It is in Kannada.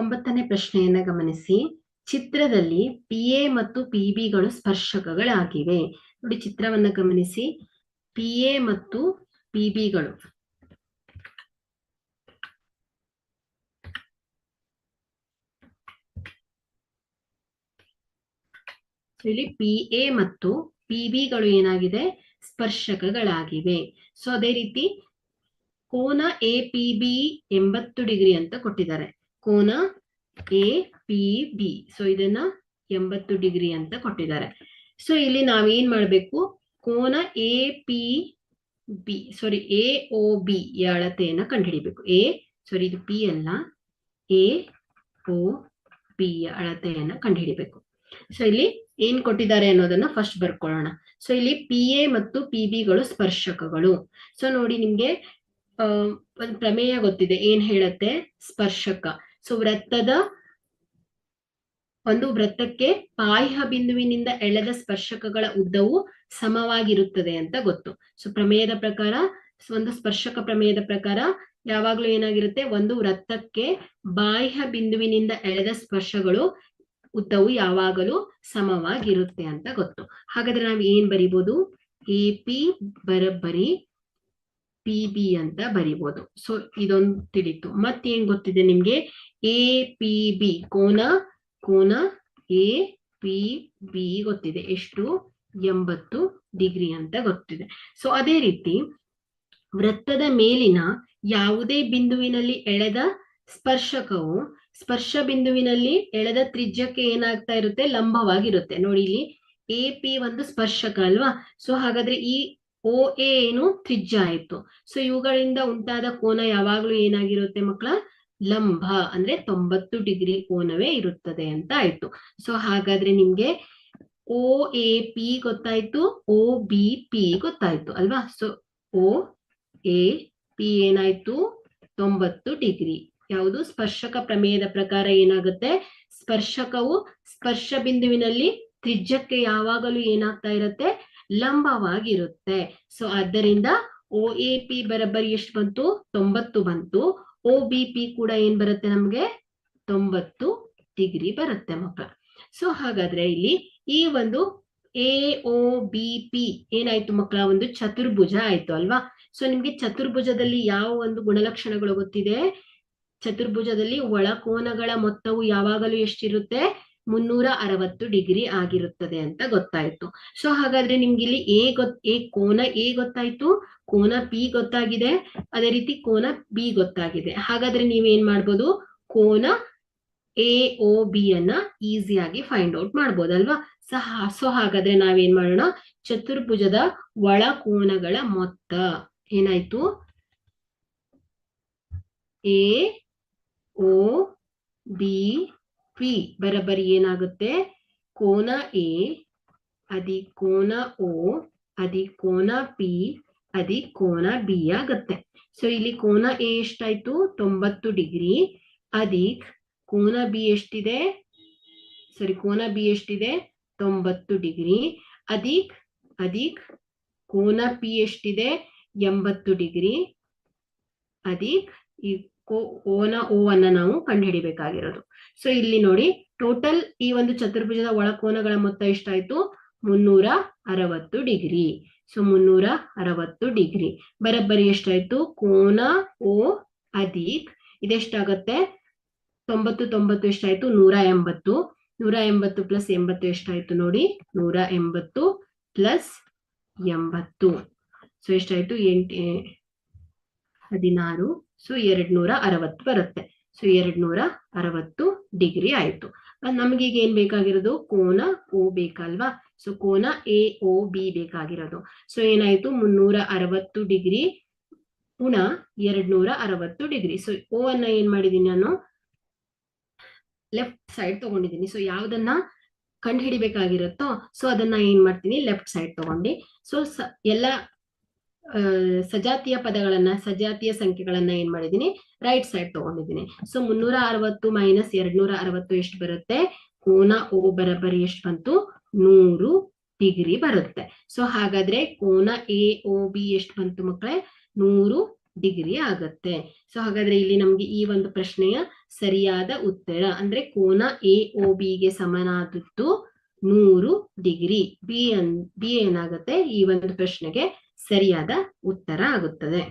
ಒಂಬತ್ತನೇ ಪ್ರಶ್ನೆಯನ್ನ ಗಮನಿಸಿ. ಚಿತ್ರದಲ್ಲಿ ಪಿ ಎ ಮತ್ತು ಪಿ ಬಿಗಳು ಸ್ಪರ್ಶಕಗಳಾಗಿವೆ. ನೋಡಿ ಚಿತ್ರವನ್ನ ಗಮನಿಸಿ. ಪಿ ಎ ಮತ್ತು ಪಿ ಬಿಗಳು ಇಲ್ಲಿ ಪಿ ಎ ಮತ್ತು ಪಿ ಬಿಗಳು ಏನಾಗಿದೆ? ಸ್ಪರ್ಶಕಗಳಾಗಿವೆ. ಸೊ ಅದೇ ರೀತಿ ಕೋನ ಎ ಪಿ ಬಿ ಎಂಬತ್ತು ಡಿಗ್ರಿ ಅಂತ ಕೊಟ್ಟಿದ್ದಾರೆ. ಕೋನ ಎ ಪಿ ಬಿ ಸೊ ಇದನ್ನ ಎಂಬತ್ತು ಡಿಗ್ರಿ ಅಂತ ಕೊಟ್ಟಿದ್ದಾರೆ. ಸೊ ಇಲ್ಲಿ ನಾವೇನ್ ಮಾಡ್ಬೇಕು? ಕೋನ A P B sorry A O B ಅಳತೆಯನ್ನ ಕಂಡುಹಿಡಿಬೇಕು. ಎ ಸಾರಿ ಇದು ಪಿ ಅಲ್ಲ. ಎ ಒ ಬಿ ಯ ಅಳತೆಯನ್ನ ಕಂಡುಹಿಡಿಬೇಕು. ಸೊ ಇಲ್ಲಿ ಏನ್ ಕೊಟ್ಟಿದ್ದಾರೆ ಅನ್ನೋದನ್ನ ಫಸ್ಟ್ ಬರ್ಕೊಳ್ಳೋಣ. ಸೊ ಇಲ್ಲಿ ಪಿ ಎ ಮತ್ತು ಪಿ ಬಿಗಳು ಸ್ಪರ್ಶಕಗಳು. ಸೊ ನೋಡಿ ನಿಮ್ಗೆ ಅಹ್ ಒಂದು ಪ್ರಮೇಯ ಗೊತ್ತಿದೆ. ಏನ್ ಹೇಳತ್ತೆ? ಸ್ಪರ್ಶಕ. ಸೊ ವೃತ್ತದ ಒಂದು ವೃತ್ತಕ್ಕೆ ಬಾಹ್ಯ ಬಿಂದುವಿನಿಂದ ಎಳೆದ ಸ್ಪರ್ಶಕಗಳ ಉದ್ದವು ಸಮವಾಗಿರುತ್ತದೆ ಅಂತ ಗೊತ್ತು. ಸೊ ಪ್ರಮೇಯದ ಪ್ರಕಾರ, ಒಂದು ಸ್ಪರ್ಶಕ ಪ್ರಮೇಯದ ಪ್ರಕಾರ ಯಾವಾಗ್ಲೂ ಏನಾಗಿರುತ್ತೆ? ಒಂದು ವೃತ್ತಕ್ಕೆ ಬಾಹ್ಯ ಬಿಂದುವಿನಿಂದ ಎಳೆದ ಸ್ಪರ್ಶಗಳು ಉದ್ದವು ಯಾವಾಗಲೂ ಸಮವಾಗಿರುತ್ತೆ ಅಂತ ಗೊತ್ತು. ಹಾಗಾದ್ರೆ ನಾವು ಏನ್ ಬರಿಬೋದು? ಎ ಪಿ ಬರಬ್ಬರಿ ಪಿ ಬಿ ಅಂತ ಬರಿಬೋದು. ಸೊ ಇದೊಂದು ತಿಳಿತು ಮತ್ತೇನ್ ಗೊತ್ತಿದೆ ನಿಮ್ಗೆ? ಎ ಪಿ ಬಿ ಕೋನ ಕೋನ ಎ ಪಿ ಬಿ ಗೊತ್ತಿದೆ. ಎಷ್ಟು? ಎಂಬತ್ತು ಡಿಗ್ರಿ ಅಂತ ಗೊತ್ತಿದೆ. ಸೊ ಅದೇ ರೀತಿ ವೃತ್ತದ ಮೇಲಿನ ಯಾವುದೇ ಬಿಂದುವಿನಲ್ಲಿ ಎಳೆದ ಸ್ಪರ್ಶಕವು ಸ್ಪರ್ಶ ಬಿಂದುವಿನಲ್ಲಿ ಎಳೆದ ತ್ರಿಜ್ಯಕ್ಕೆ ಏನಾಗ್ತಾ ಇರುತ್ತೆ? ಲಂಬವಾಗಿರುತ್ತೆ. ನೋಡಿ, ಇಲ್ಲಿ ಎ ಪಿ ಒಂದು ಸ್ಪರ್ಶಕ ಅಲ್ವಾ? ಸೊ ಹಾಗಾದ್ರೆ ಈ ಓ, ಎ ಏನು ತ್ರಿಜ್ಯ ಆಯ್ತು. ಸೊ ಇವುಗಳಿಂದ ಉಂಟಾದ ಕೋನ ಯಾವಾಗ್ಲೂ ಏನಾಗಿರುತ್ತೆ ಮಕ್ಕಳ? ಲಂಬ, ಅಂದ್ರೆ ತೊಂಬತ್ತು ಡಿಗ್ರಿ ಕೋನವೇ ಇರುತ್ತದೆ ಅಂತ ಆಯ್ತು. ಸೊ ಹಾಗಾದ್ರೆ ನಿಮ್ಗೆ ಓ, ಎ, ಪಿ ಗೊತ್ತಾಯ್ತು, ಓ, ಬಿ, ಪಿ ಗೊತ್ತಾಯ್ತು, ಅಲ್ವಾ? ಸೊ ಓ, ಎ, ಪಿ ಏನಾಯ್ತು? ತೊಂಬತ್ತು ಡಿಗ್ರಿ. ಯಾವುದು? ಸ್ಪರ್ಶಕ ಪ್ರಮೇಯದ ಪ್ರಕಾರ ಏನಾಗುತ್ತೆ? ಸ್ಪರ್ಶಕವು ಸ್ಪರ್ಶ ಬಿಂದುವಿನಲ್ಲಿ ತ್ರಿಜ್ಯಕ್ಕೆ ಯಾವಾಗಲೂ ಏನಾಗ್ತಾ ಇರುತ್ತೆ? ಲಂಬವಾಗಿರುತ್ತೆ. ಸೊ ಆದ್ದರಿಂದ ಒ ಎ ಪಿ ಬರಬ್ಬರಿ ಎಷ್ಟು ಬಂತು? ತೊಂಬತ್ತು ಬಂತು. ಒ ಬಿ ಪಿ ಕೂಡ ಏನ್ ಬರುತ್ತೆ ನಮ್ಗೆ? ತೊಂಬತ್ತು ಡಿಗ್ರಿ ಬರುತ್ತೆ ಮಕ್ಕಳ ಸೊ ಹಾಗಾದ್ರೆ ಇಲ್ಲಿ ಈ ಒಂದು ಎ ಒ ಬಿ ಪಿ ಏನಾಯ್ತು ಮಕ್ಕಳ ಒಂದು ಚತುರ್ಭುಜ ಆಯ್ತು ಅಲ್ವಾ? ಸೊ ನಿಮ್ಗೆ ಚತುರ್ಭುಜದಲ್ಲಿ ಯಾವ ಒಂದು ಗುಣಲಕ್ಷಣಗಳು ಗೊತ್ತಿದೆ? ಚತುರ್ಭುಜದಲ್ಲಿ ಒಳಕೋನಗಳ ಮೊತ್ತವು ಯಾವಾಗಲೂ ಎಷ್ಟಿರುತ್ತೆ? ಮುನ್ನೂರ ಅರವತ್ತು ಡಿಗ್ರಿ ಆಗಿರುತ್ತದೆ ಅಂತ ಗೊತ್ತಾಯ್ತು. ಸೊ ಹಾಗಾದ್ರೆ ನಿಮ್ಗೆ ಇಲ್ಲಿ ಎ ಗೊತ್, ಎ ಕೋನ ಎ ಗೊತ್ತಾಯ್ತು, ಕೋನ ಪಿ ಗೊತ್ತಾಗಿದೆ, ಅದೇ ರೀತಿ ಕೋನ ಬಿ ಗೊತ್ತಾಗಿದೆ. ಹಾಗಾದ್ರೆ ನೀವೇನ್ ಮಾಡ್ಬೋದು? ಕೋನ ಎ ಒ ಬಿ ಅನ್ನ ಈಸಿಯಾಗಿ ಫೈಂಡ್ ಔಟ್ ಮಾಡ್ಬೋದಲ್ವಾ ಸಹ ಸೊ ಹಾಗಾದ್ರೆ ನಾವೇನ್ ಮಾಡೋಣ? ಚತುರ್ಭುಜದ ಒಳ ಕೋನಗಳ ಮೊತ್ತ ಏನಾಯ್ತು? ಎ, ಓ, ಬಿ ಪಿ ಬರಬರಿ ಏನಾಗುತ್ತೆ? ಕೋನ ಎ, ಅದಿ ಕೋನ ಓ, ಅದಿ ಕೋನ ಪಿ, ಅದಿ ಕೋನ ಬಿ ಆಗುತ್ತೆ. ಸೊ ಇಲ್ಲಿ ಕೋನ ಎ ಎಷ್ಟಾಯ್ತು? ತೊಂಬತ್ತು ಡಿಗ್ರಿ. ಅದಿಕ್ ಕೋನ ಬಿ ಎಷ್ಟಿದೆ? ಸಾರಿ ಕೋನ ಬಿ ಎಷ್ಟಿದೆ? ತೊಂಬತ್ತು ಡಿಗ್ರಿ. ಅದಿಕ್ ಅದಿಕ್ ಕೋನ ಪಿ ಎಷ್ಟಿದೆ? ಎಂಬತ್ತು ಡಿಗ್ರಿ. ಅದಿಕ್ ಈ ಕೋನ ಓ ಅನ್ನ ನಾವು ಕಂಡುಹಿಡಿಬೇಕಾಗಿರೋದು. ಸೊ ಇಲ್ಲಿ ನೋಡಿ ಟೋಟಲ್ ಈ ಒಂದು ಚತುರ್ಭುಜದ ಒಳಕೋನಗಳ ಮೊತ್ತ ಎಷ್ಟಾಯ್ತು? ಮುನ್ನೂರ ಅರವತ್ತು ಡಿಗ್ರಿ. ಸೊ ಮುನ್ನೂರ ಅರವತ್ತು ಡಿಗ್ರಿ. ಬರಬ್ಬರಿ ಎಷ್ಟಾಯ್ತು? ಕೋನ, ಓ ಅದೀಕ್ ಇದೆಷ್ಟಾಗತ್ತೆ? ತೊಂಬತ್ತು ತೊಂಬತ್ತು ಎಷ್ಟಾಯ್ತು? ನೂರ ಎಂಬತ್ತು. ನೂರ ಎಂಬತ್ತು ಪ್ಲಸ್ ಎಂಬತ್ತು ಎಷ್ಟಾಯ್ತು ನೋಡಿ? ನೂರ ಎಂಬತ್ತು ಪ್ಲಸ್ ಎಂಬತ್ತು. ಸೊ ಎಷ್ಟಾಯ್ತು? ಎಂಟು, ಹದಿನಾರು. ಸೊ ಎರಡ್ ನೂರ ಅರವತ್ತು ಬರುತ್ತೆ. ಸೊ ಎರಡ್ ನೂರ ಅರವತ್ತು ಡಿಗ್ರಿ ಆಯ್ತು. ನಮ್ಗೀಗ ಏನ್ ಬೇಕಾಗಿರೋದು? ಕೋನ ಓ ಬೇಕಲ್ವಾ? ಸೊ ಕೋನ ಎ ಓ ಬಿ ಬೇಕಾಗಿರೋದು. ಸೊ ಏನಾಯ್ತು? ಮುನ್ನೂರ ಅರವತ್ತು ಡಿಗ್ರಿ ಗುಣ ಎರಡ್ ನೂರ ಅರವತ್ತು ಡಿಗ್ರಿ. ಸೊ ಓ ಅನ್ನ ಏನ್ ಮಾಡಿದೀನಿ ನಾನು? ಲೆಫ್ಟ್ ಸೈಡ್ ತಗೊಂಡಿದ್ದೀನಿ ಸೊ ಯಾವ್ದನ್ನ ಕಂಡು ಹಿಡಿಬೇಕಾಗಿರುತ್ತೋ ಸೊ ಅದನ್ನ ಏನ್ ಮಾಡ್ತೀನಿ? ಲೆಫ್ಟ್ ಸೈಡ್ ತಗೊಂಡು. ಸೊ ಎಲ್ಲ ಸಜಾತಿಯ ಪದಗಳನ್ನ, ಸಜಾತಿಯ ಸಂಖ್ಯೆಗಳನ್ನ ಏನ್ ಮಾಡಿದೀನಿ ರೈಟ್ ಸೈಡ್ ತಗೊಂಡಿದ್ದೀನಿ. ಸೊ ಮುನ್ನೂರ ಅರವತ್ತು ಮೈನಸ್ ಎರಡ್ನೂರ ಅರವತ್ತು ಎಷ್ಟು ಬರುತ್ತೆ? ಕೋನ ಓ ಬರಬರಿ ಎಷ್ಟು ಬಂತು? ನೂರು ಡಿಗ್ರಿ ಬರುತ್ತೆ. ಸೊ ಹಾಗಾದ್ರೆ ಕೋನ ಎ ಓ ಬಿ ಎಷ್ಟು ಬಂತು ಮಕ್ಕಳೇ ನೂರು ಡಿಗ್ರಿ ಆಗತ್ತೆ. ಸೊ ಹಾಗಾದ್ರೆ ಇಲ್ಲಿ ನಮ್ಗೆ ಈ ಒಂದು ಪ್ರಶ್ನೆಯ ಸರಿಯಾದ ಉತ್ತರ ಅಂದ್ರೆ ಕೋನ ಎ ಒ ಗೆ ಸಮನಾದದ್ದು ನೂರು ಡಿಗ್ರಿ. ಬಿ ಅನ್ ಬಿ ಏನಾಗುತ್ತೆ? ಈ ಒಂದು ಪ್ರಶ್ನೆಗೆ ಸರಿಯಾದ ಉತ್ತರ ಆಗುತ್ತದೆ.